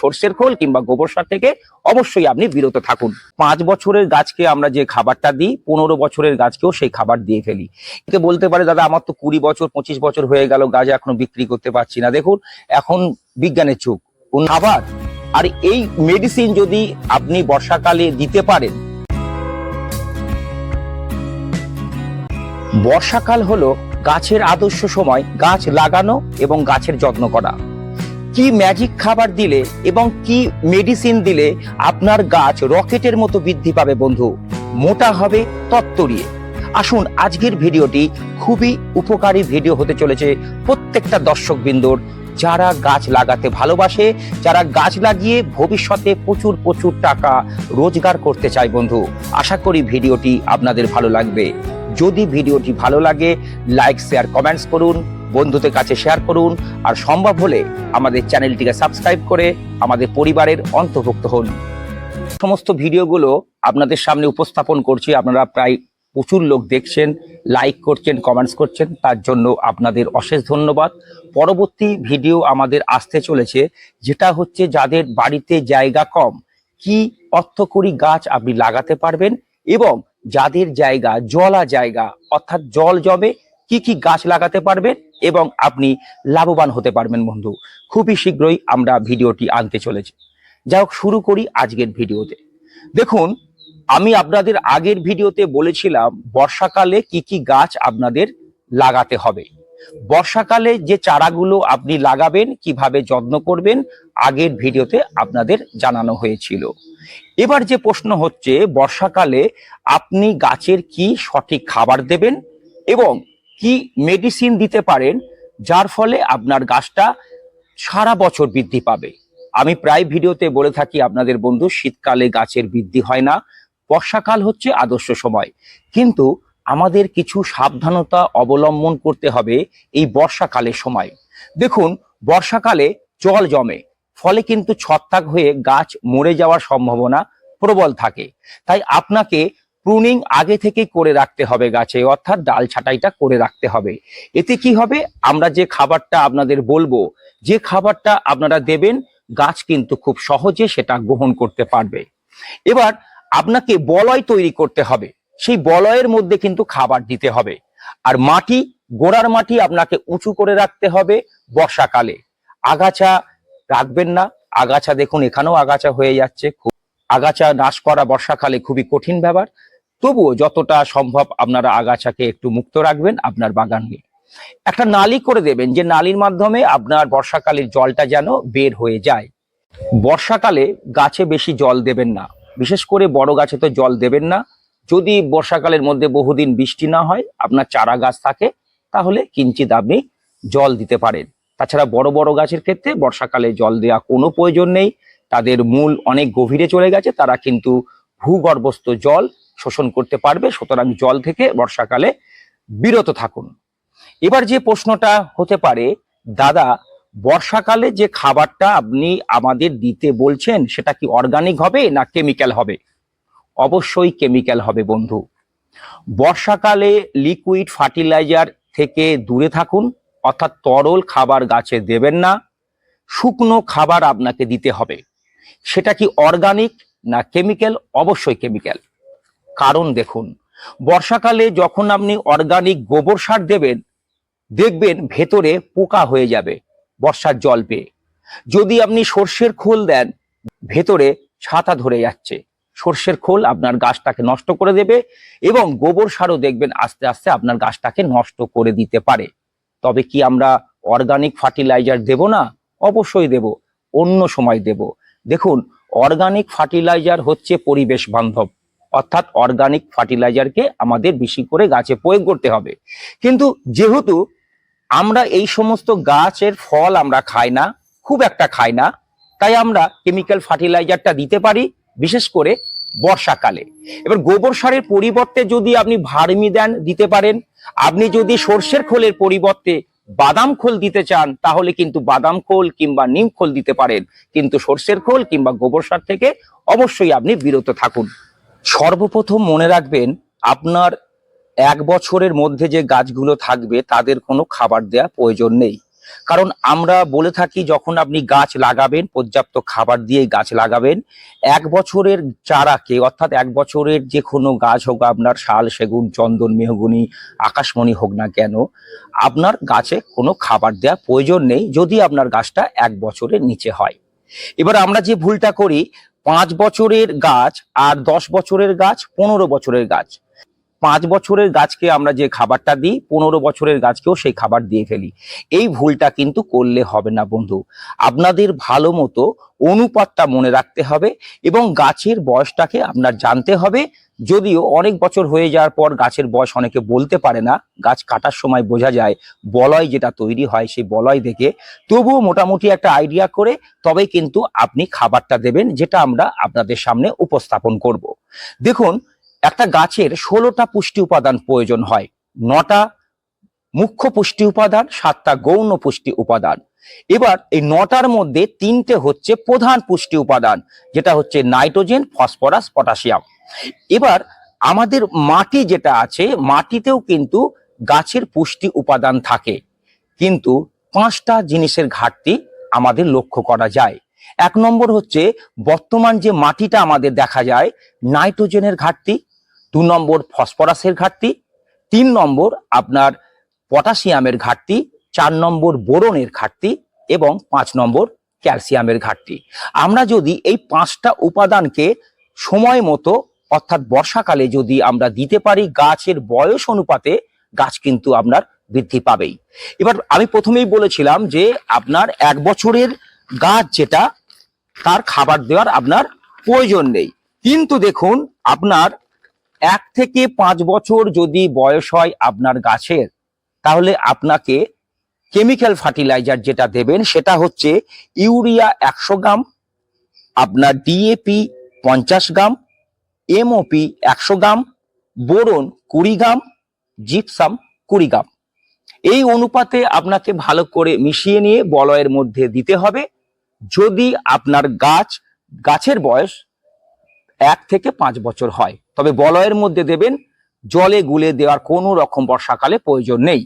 সর্ষের খোল কিংবা গোবর সার থেকে অবশ্যই আপনি বিরত থাকুন। পাঁচ বছরের গাছকে আমরা যে খাবারটা দিই, পনেরো বছরের গাছকেও সেই খাবার দিয়ে ফেলি। একে বলতে পারে, দাদা, আমার তো কুড়ি বছর, পঁচিশ বছর হয়ে গেল, গাছ এখনও বিক্রি করতে পারছি না। দেখুন, এখন বিজ্ঞানের যুগ। খাবার। আর এই মেডিসিন যদি আপনি বর্ষাকালে দিতে পারেন, বর্ষাকাল হলো গাছের আদর্শ সময়, গাছ লাগানো এবং গাছের যত্ন করা। কি ম্যাজিক খাবার দিলে এবং কি মেডিসিন দিলে আপনার গাছ রকেটের মতো বৃদ্ধি পাবে বন্ধু? মোটা হবে তত্তরিয়ে। আসুন, আজকের ভিডিওটি খুবই উপকারী ভিডিও হতে চলেছে প্রত্যেকটা দর্শক বিন্দুর যারা গাছ লাগাতে ভালোবাসে, যারা গাছ লাগিয়ে ভবিষ্যতে প্রচুর প্রচুর টাকা রোজগার করতে চায় বন্ধু, আশা করি ভিডিওটি আপনাদের ভালো লাগবে। যদি ভিডিওটি ভালো লাগে লাইক শেয়ার কমেন্টস করুন। বন্ধুদের কাছে শেয়ার করুন। আর সম্ভব হলে আমাদের চ্যানেলটিকে সাবস্ক্রাইব করে আমাদের পরিবারের অন্তর্ভুক্ত হন। সমস্ত ভিডিওগুলো আপনাদের সামনে উপস্থাপন করছি। আপনারা প্রায় প্রচুর লোক দেখছেন লাইক করছেন কমেন্টস করছেন। তার জন্য আপনাদের অশেষ ধন্যবাদ। পরবর্তী ভিডিও আমাদের আসতে চলেছে, যেটা হচ্ছে যাদের বাড়িতে জায়গা কম, কি অর্থকরী গাছ আপনি লাগাতে পারবেন এবং যাদের জায়গা, জলা জায়গা, অর্থাৎ জল জমে, কি কি গাছ লাগাতে পারবেন? এবং আপনি লাভবান হতে পারবেন, বন্ধু। খুবই শীঘ্রই আমরা ভিডিওটি আনতে চলেছি। যাই হোক, শুরু করি আজকের ভিডিওতে। দেখুন, আমি আপনাদের আগের ভিডিওতে বলেছিলাম বর্ষাকালে কি কি গাছ আপনাদের লাগাতে হবে। বর্ষাকালে যে চারাগুলো আপনি লাগাবেন, কীভাবে যত্ন করবেন, আগের ভিডিওতে আপনাদের জানানো হয়েছিল। এবার যে প্রশ্ন হচ্ছে, বর্ষাকালে আপনি গাছের কি সঠিক খাবার দেবেন এবং কি মেডিসিন দিতে পারেন, যার ফলে আপনার গাছটা সারা বছর বৃদ্ধি পাবে। আমি প্রায় ভিডিওতে বলে থাকি আপনাদের বন্ধু, শীতকালে গাছের বৃদ্ধি হয় না, বর্ষাকাল হচ্ছে আদর্শ সময়। কিন্তু আমাদের কিছু সাবধানতা অবলম্বন করতে হবে এই বর্ষাকালের সময়। দেখুন, বর্ষাকালে জল জমে, ফলে কিন্তু ছত্রাক হয়ে গাছ মরে যাওয়ার সম্ভাবনা প্রবল থাকে। তাই আপনাকে প্রুনিং আগে থেকে করে রাখতে হবে গাছে, অর্থাৎ ডাল ছাঁটাইটা করে রাখতে হবে। এতে কি হবে? আমরা যে খাবারটা আপনাদের বলব, যে খাবারটা আপনারা দেবেন, গাছ কিন্তু খুব সহজে সেটা গ্রহণ করতে পারবে। এবার আপনাকে বলয় তৈরি করতে হবে। সেই বলয়ের মধ্যে কিন্তু খাবার দিতে হবে। আর মাটি, গোড়ার মাটি আপনাকে উঁচু করে রাখতে হবে বর্ষাকালে। আগাছা রাখবেন না। আগাছা দেখুন, এখানেও আগাছা হয়ে যাচ্ছে। খুব আগাছা নাশ করা বর্ষাকালে খুবই কঠিন ব্যাপার। তবুও যতটা সম্ভব আপনারা আগাছাকে একটু মুক্ত রাখবেন আপনার বাগান একটা নালি করে দেবেন, যে নালির মাধ্যমে আপনার বর্ষাকালের জলটা যেন বের হয়ে যায়। বর্ষাকালে গাছে বেশি জল দেবেন না। বিশেষ করে বড় গাছে তো জল দেবেন না। যদি বর্ষাকালের মধ্যে বহুদিন বৃষ্টি না হয়, আপনার চারা গাছ থাকে, তাহলে কিঞ্চিত আপনি জল দিতে পারেন। তাছাড়া বড় বড় গাছের ক্ষেত্রে বর্ষাকালে জল দেওয়া কোনো প্রয়োজন নেই। তাদের মূল অনেক গভীরে চলে গেছে, তারা কিন্তু ভূগর্ভস্থ জল শোষণ করতে পারবে, সুতরাং জল থেকে বর্ষাকালে বিরত থাকুন। এবার যে প্রশ্নটা হতে পারে, দাদা, বর্ষাকালে যে খাবারটা আপনি আমাদের দিতে বলছেন, সেটা কি অর্গানিক হবে না কেমিক্যাল হবে? অবশ্যই কেমিক্যাল হবে বন্ধু। বর্ষাকালে লিকুইড ফার্টিলাইজার থেকে দূরে থাকুন, অর্থাৎ তরল খাবার গাছে দেবেন না, শুকনো খাবার আপনাকে দিতে হবে। সেটা কি অর্গানিক না কেমিক্যাল অবশ্যই কেমিক্যাল কারণ দেখুন, বর্ষাকালে যখন আপনি অর্গানিক গোবর সার দেবেন, দেখবেন ভেতরে পোকা হয়ে যাবে, বর্ষার জল পেয়ে। যদি আপনি সর্ষের খোল দেন, ভেতরে ছাতা ধরে যাচ্ছে। সর্ষের খোল আপনার গাছটাকে নষ্ট করে দেবে এবং গোবর সারও দেখবেন আস্তে আস্তে আপনার গাছটাকে নষ্ট করে দিতে পারে। তবে কি আমরা অর্গানিক ফার্টিলাইজার দেব না? অবশ্যই দেব, অন্য সময় দেব। দেখুন অর্গানিক ফার্টিলাইজার হচ্ছে পরিবেশ বান্ধব। অর্থাৎ অর্গানিক ফার্টিলাইজারকে আমাদের বেশি করে গাছে প্রয়োগ করতে হবে। কিন্তু যেহেতু আমরা এই সমস্ত গাছের ফল আমরা খাই না, খুব একটা খাই না, তাই আমরা কেমিক্যাল ফার্টিলাইজারটা দিতে পারি, বিশেষ করে বর্ষাকালে। এবার গোবর সারের পরিবর্তে যদি আপনি ভার্মি দেন দিতে পারেন, আপনি যদি সর্ষের খোলের পরিবর্তে বাদাম খোল দিতে চান, তাহলে কিন্তু বাদাম খোল কিংবা নিম খোল দিতে পারেন। কিন্তু সর্ষের খোল কিংবা গোবর সার থেকে অবশ্যই আপনি বিরত থাকুন। সর্বপ্রথম মনে রাখবেন, আপনার এক বছরের মধ্যে যে গাছগুলো থাকবে, তাদের কোনো খাবার দেওয়া প্রয়োজন নেই। কারণ আমরা বলে থাকি যখন আপনি গাছ লাগাবেন, পর্যাপ্ত খাবার দিয়ে গাছ লাগাবেন, এক বছরের চারাকে, অর্থাৎ এক বছরের যে কোনো গাছ হোক আপনার শাল, সেগুন, চন্দন, মেহগুনি, আকাশমণি হোক না কেন, আপনার গাছে কোনো খাবার দেওয়া প্রয়োজন নেই যদি আপনার গাছটা এক বছরের নিচে হয়। এবার আমরা যে ভুলটা করি, পাঁচ বছরের গাছ আর দশ বছরের গাছ, পনেরো বছরের গাছ পাঁচ বছরের গাছকে আমরা যে খাবারটা দিই, পনেরো বছরের গাছকেও সেই খাবার দিয়ে ফেলি। এই ভুলটা কিন্তু করলে হবে না বন্ধু। আপনাদের ভালো মতো অনুপাতটা মনে রাখতে হবে এবং গাছের বয়সটাকে আপনার জানতে হবে। যদিও অনেক বছর হয়ে যাওয়ার পর গাছের বয়স অনেকে বলতে পারে না, গাছ কাটার সময় বোঝা যায় বলয় যেটা তৈরি হয় সেই বলয় দেখে। তবুও মোটামুটি একটা আইডিয়া করে তবে কিন্তু আপনি খাবারটা দেবেন, যেটা আমরা আপনাদের সামনে উপস্থাপন করব। দেখুন একটা গাছের ষোলোটা পুষ্টি উপাদান প্রয়োজন হয়। নটা মুখ্য পুষ্টি উপাদান, সাতটা গৌণ পুষ্টি উপাদান। এবার এই নটার মধ্যে তিনটে হচ্ছে প্রধান পুষ্টি উপাদান, যেটা হচ্ছে নাইট্রোজেন, ফসফরাস, পটাশিয়াম। এবার আমাদের মাটি যেটা আছে, মাটিতেও কিন্তু গাছের পুষ্টি উপাদান থাকে। কিন্তু পাঁচটা জিনিসের ঘাটতি আমাদের লক্ষ্য করা যায়। এক নম্বর হচ্ছে বর্তমান যে মাটিটা আমাদের দেখা যায়, নাইট্রোজেনের ঘাটতি দু নম্বর ফসফরাসের ঘাটতি, তিন নম্বর আপনার পটাশিয়ামের ঘাটতি, চার নম্বর বোরনের ঘাটতি এবং পাঁচ নম্বর ক্যালসিয়ামের ঘাটতি। আমরা যদি এই পাঁচটা উপাদানকে সময় মতো, অর্থাৎ বর্ষাকালে যদি আমরা দিতে পারি, গাছের বয়স অনুপাতে গাছ কিন্তু আপনার বৃদ্ধি পাবেই। এবার আমি প্রথমেই বলেছিলাম যে আপনার এক বছরের গাছ যেটা, তার খাবার দেওয়ার আপনার প্রয়োজন নেই। কিন্তু দেখুন, আপনার এক থেকে পাঁচ বছর যদি বয়স হয় আপনার গাছের, তাহলে আপনাকে কেমিক্যাল ফার্টিলাইজার যেটা দেবেন সেটা হচ্ছে ইউরিয়া একশো গ্রাম, আপনার ডিএপি পঞ্চাশ গ্রাম এমওপি একশো গ্রাম, বোরন কুড়ি গ্রাম জিপসাম কুড়ি গ্রাম। এই অনুপাতে আপনাকে ভালো করে মিশিয়ে নিয়ে বলয়ের মধ্যে দিতে হবে। যদি আপনার গাছ, গাছের বয়স এক থেকে পাঁচ বছর হয় তবে বলয়ের মধ্যে দেবেন জলে গুলে দেওয়ার কোনো রকম বর্ষাকালে প্রয়োজন নেই।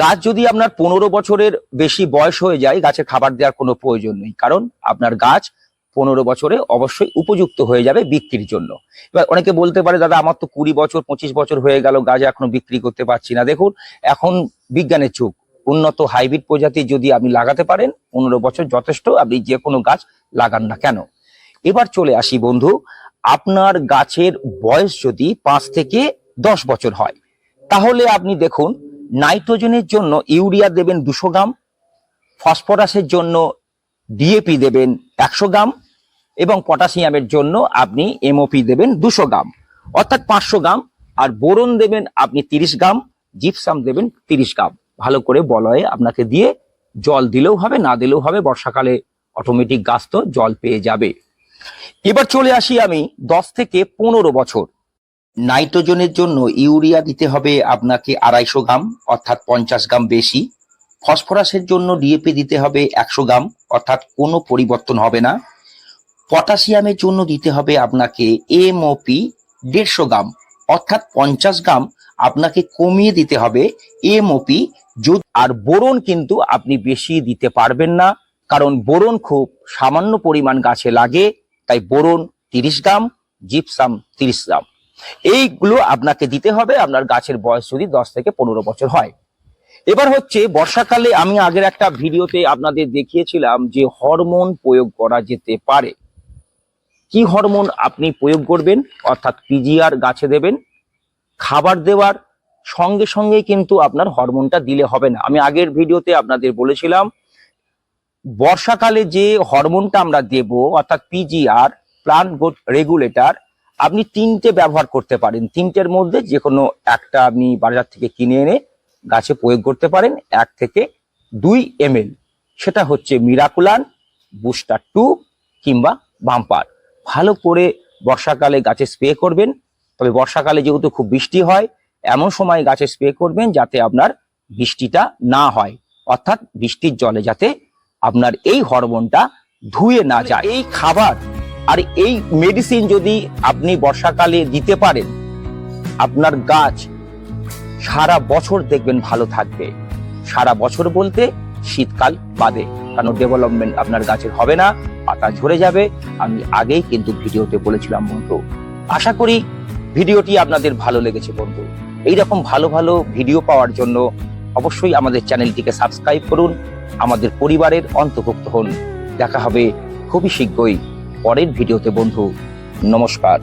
গাছ যদি আপনার পনেরো বছরের বেশি বয়স হয়ে যায় গাছের খাবার দেওয়ার কোনো প্রয়োজন নেই। কারণ আপনার গাছ পনেরো বছরে অবশ্যই উপযুক্ত হয়ে যাবে বিক্রির জন্য। এবার অনেকে বলতে পারে, দাদা, আমার তো কুড়ি বছর, পঁচিশ বছর হয়ে গেল, গাছ এখনও বিক্রি করতে পারছি না। দেখুন, এখন বিজ্ঞানের যুগ। উন্নত হাইব্রিড প্রজাতি যদি আপনি লাগাতে পারেন, পনেরো বছর যথেষ্ট আপনি যে কোনো গাছ লাগান না কেন। এবার চলে আসি বন্ধু আপনার গাছের বয়স যদি পাঁচ থেকে দশ বছর হয়, তাহলে আপনি দেখুন, নাইট্রোজেনের জন্য ইউরিয়া দেবেন দুশো গ্রাম, ফসফরাসের জন্য ডিএপি দেবেন একশো গ্রাম, এবং পটাশিয়ামের জন্য আপনি এমওপি দেবেন দুশো গ্রাম। অর্থাৎ পাঁচশো গ্রাম, আর বোরন দেবেন আপনি তিরিশ গ্রাম, জিপসাম দেবেন তিরিশ গ্রাম। ভালো করে বলয়ে আপনাকে দিয়ে জল দিলেও হবে, না দিলেও হবে, বর্ষাকালে অটোমেটিক গাছ তো জল পেয়ে যাবে। এবার চলে আসি আমি দশ থেকে পনেরো বছর। নাইট্রোজেনের জন্য ইউরিয়া দিতে হবে আপনাকে আড়াইশো গ্রাম, অর্থাৎ পঞ্চাশ গ্রাম বেশি। ফসফরাসের জন্য ডিএপি দিতে হবে একশো গ্রাম, অর্থাৎ কোনো পরিবর্তন হবে না। পটাশিয়ামের জন্য দিতে হবে আপনাকে এমওপি দেড়শো গ্রাম, অর্থাৎ পঞ্চাশ গ্রাম আপনাকে কমিয়ে দিতে হবে এমওপি আর বোরন কিন্তু আপনি বেশি দিতে পারবেন না, কারণ বোরন খুব সামান্য পরিমাণ গাছে লাগে। তাই বোরন তিরিশ গ্রাম জিপসাম তিরিশ গ্রাম। এইগুলো আপনাকে দিতে হবে, আপনার গাছের বয়স যদি দশ থেকে পনেরো বছর হয়। এবার হচ্ছে, বর্ষাকালে আমি আগের একটা ভিডিওতে আপনাদের দেখিয়েছিলাম যে হরমোন প্রয়োগ করা যেতে পারে। কি হরমোন আপনি প্রয়োগ করবেন? অর্থাৎ পিজিআর গাছে দেবেন, খাবার দেওয়ার সঙ্গে সঙ্গে কিন্তু আপনার হরমোনটা দিলে হবে না। আমি আগের ভিডিওতে আপনাদের বলেছিলাম বর্ষাকালে যে হরমোনটা আমরা দেব, অর্থাৎ পিজিআর প্লান্ট গ্রোথ রেগুলেটর আপনি তিনটে ব্যবহার করতে পারেন। তিনটের মধ্যে যে কোনো একটা আপনি বাজার থেকে কিনে এনে গাছে প্রয়োগ করতে পারেন, এক থেকে দুই এম সেটা হচ্ছে মিরাকুলান বুস্টার টু কিংবা বাম্পার ভালো করে বর্ষাকালে গাছে স্প্রে করবেন। তবে বর্ষাকালে যেহেতু খুব বৃষ্টি হয়, এমন সময় গাছে স্প্রে করবেন যাতে আপনার বৃষ্টিটা না হয়। অর্থাৎ বৃষ্টির জলে যাতে আপনার এই হরমোনটা ধুয়ে না যায়। এই খাবার আর এই মেডিসিন যদি আপনি বর্ষাকালে দিতে পারেন আপনার গাছ সারা বছর দেখবেন ভালো থাকবে। সারা বছর বলতে শীতকাল বাদে কারণ ডেভেলপমেন্ট আপনার গাছের হবে না পাতা ঝরে যাবে। আমি আগেই কিন্তু ভিডিওতে বলেছিলাম বন্ধু। আশা করি ভিডিওটি আপনাদের ভালো লেগেছে বন্ধু। এইরকম ভালো ভালো ভিডিও পাওয়ার জন্য অবশ্যই আমাদের চ্যানেলটিকে সাবস্ক্রাইব করুন। আমাদের পরিবারের অন্তর্ভুক্ত হন। দেখা হবে খুবই শীঘ্রই পরের ভিডিওতে, বন্ধু। নমস্কার।